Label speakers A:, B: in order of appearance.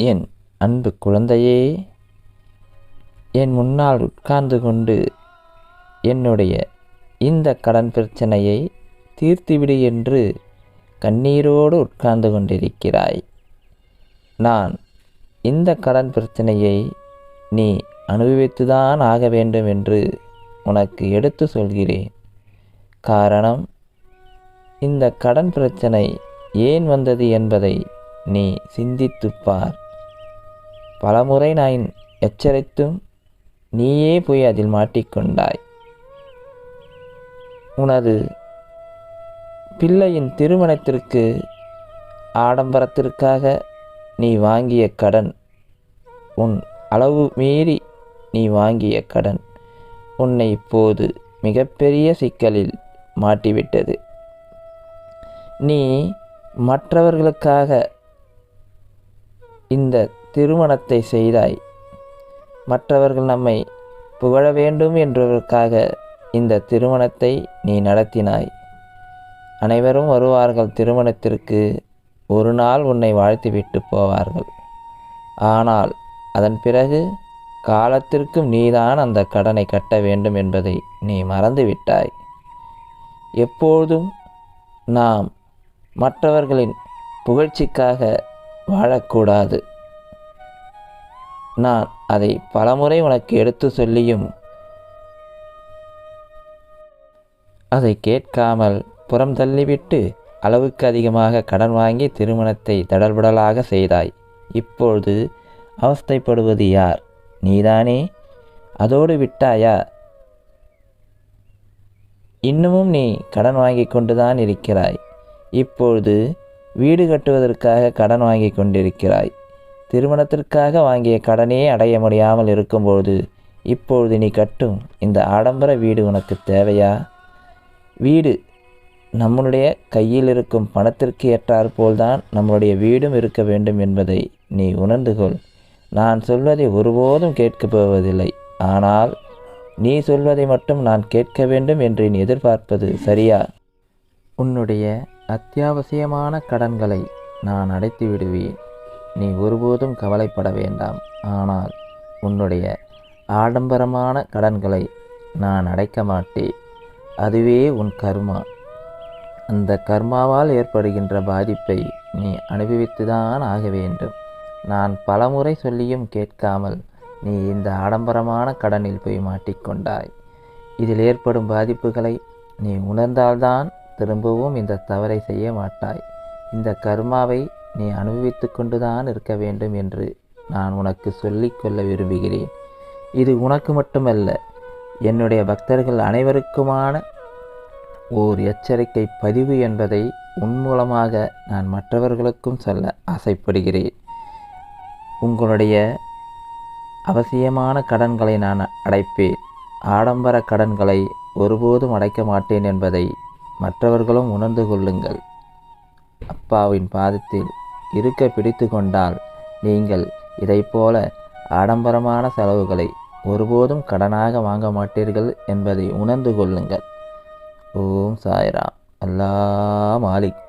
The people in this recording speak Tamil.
A: என் அன்பு குழந்தையே என் முன்னால் உட்கார்ந்து கொண்டு என்னுடைய இந்த கடன் பிரச்சனையை தீர்த்துவிடு என்று கண்ணீரோடு உட்கார்ந்து கொண்டிருக்கிறாய். நான் இந்த கடன் பிரச்சனையை நீ அனுபவித்துதான் ஆக வேண்டும் என்று உனக்கு எடுத்து சொல்கிறேன். காரணம் இந்த கடன் பிரச்சனை ஏன் வந்தது என்பதை நீ சிந்தித்துப் பார். பலமுறை நான் எச்சரித்தும் நீயே போய் அதில் மாட்டிக்கொண்டாய். உனது பிள்ளையின் திருமணத்திற்கு ஆடம்பரத்திற்காக நீ வாங்கிய கடன் உன் அளவு மீறி நீ வாங்கிய கடன் உன்னை இப்போது மிகப்பெரிய சிக்கலில் மாட்டிவிட்டது. நீ மற்றவர்களுக்காக இந்த திருமணத்தை செய்தாய். மற்றவர்கள் நம்மை புகழ வேண்டும் என்பதற்காக இந்த திருமணத்தை நீ நடத்தினாய். அனைவரும் வருவார்கள் திருமணத்திற்கு. ஒரு நாள் உன்னை வாழ்த்திவிட்டு போவார்கள். ஆனால் அதன் பிறகு காலத்திற்கும் நீதான் அந்த கடனை கட்ட வேண்டும் என்பதை நீ மறந்துவிட்டாய். எப்போதும் நாம் மற்றவர்களின் புகழ்ச்சிக்காக வாழக்கூடாது. நான் அதை பலமுறை உனக்கு எடுத்து சொல்லியும். அதை கேட்காமல் புறம் தள்ளிவிட்டு அளவுக்கு அதிகமாக கடன் வாங்கி திருமணத்தை தடல்படலாக செய்தாய். இப்பொழுது அவஸ்தைப்படுவது யார்? நீதானே? அதோடு விட்டாயா? இன்னமும் நீ கடன் வாங்கி கொண்டுதான் இருக்கிறாய். இப்பொழுது வீடு கட்டுவதற்காக கடன் வாங்கி கொண்டிருக்கிறாய். திருமணத்திற்காக வாங்கிய கடனே அடைய முடியாமல் இருக்கும்போது இப்பொழுது நீ கட்டும் இந்த ஆடம்பர வீடு உனக்கு தேவையா? வீடு நம்மளுடைய கையில் இருக்கும் பணத்திற்கு ஏற்றாற்போல்தான் நம்மளுடைய வீடும் இருக்க வேண்டும் என்பதை நீ உணர்ந்து கொள். நான் சொல்வதை ஒருபோதும் கேட்கப் போவதில்லை. ஆனால் நீ சொல்வதை மட்டும் நான் கேட்க வேண்டும் என்று நீ எதிர்பார்ப்பது சரியா? உன்னுடைய அத்தியாவசியமான கடன்களை நான் அடைத்து விடுவேன் நீ ஒருபோதும் கவலைப்பட வேண்டாம். ஆனால் உன்னுடைய ஆடம்பரமான கடன்களை நான் அடைக்க மாட்டேன். அதுவே உன் கர்மா. அந்த கர்மாவால் ஏற்படுகின்ற பாதிப்பை நீ அனுபவித்துதான் ஆக வேண்டும். நான் பலமுறை சொல்லியும் கேட்காமல் நீ இந்த ஆடம்பரமான கடனில் போய் மாட்டிக்கொண்டாய். இதில் ஏற்படும் பாதிப்புகளை நீ உணர்ந்தால்தான் திரும்பவும் இந்த தவறை செய்ய மாட்டாய். இந்த கர்மாவை நீ அனுபவித்து கொண்டுதான் இருக்க வேண்டும் என்று நான் உனக்கு சொல்லிக்கொள்ள விரும்புகிறேன். இது உனக்கு மட்டுமல்ல என்னுடைய பக்தர்கள் அனைவருக்குமான ஓர் எச்சரிக்கை பதிவு என்பதை உன் மூலமாக நான் மற்றவர்களுக்கும் சொல்ல ஆசைப்படுகிறேன். உங்களுடைய அவசியமான கடன்களை நான் அடைப்பேன். ஆடம்பர கடன்களை ஒருபோதும் அடைக்க மாட்டேன் என்பதை மற்றவர்களும் உணர்ந்து கொள்ளுங்கள். அப்பாவின் பாதத்தில் இருக்க பிடித்து கொண்டால் நீங்கள் இதைப்போல ஆடம்பரமான செலவுகளை ஒருபோதும் கடனாக வாங்க மாட்டீர்கள் என்பதை உணர்ந்து கொள்ளுங்கள். ஓம் சாய்ராம். அல்லா மாலிக்.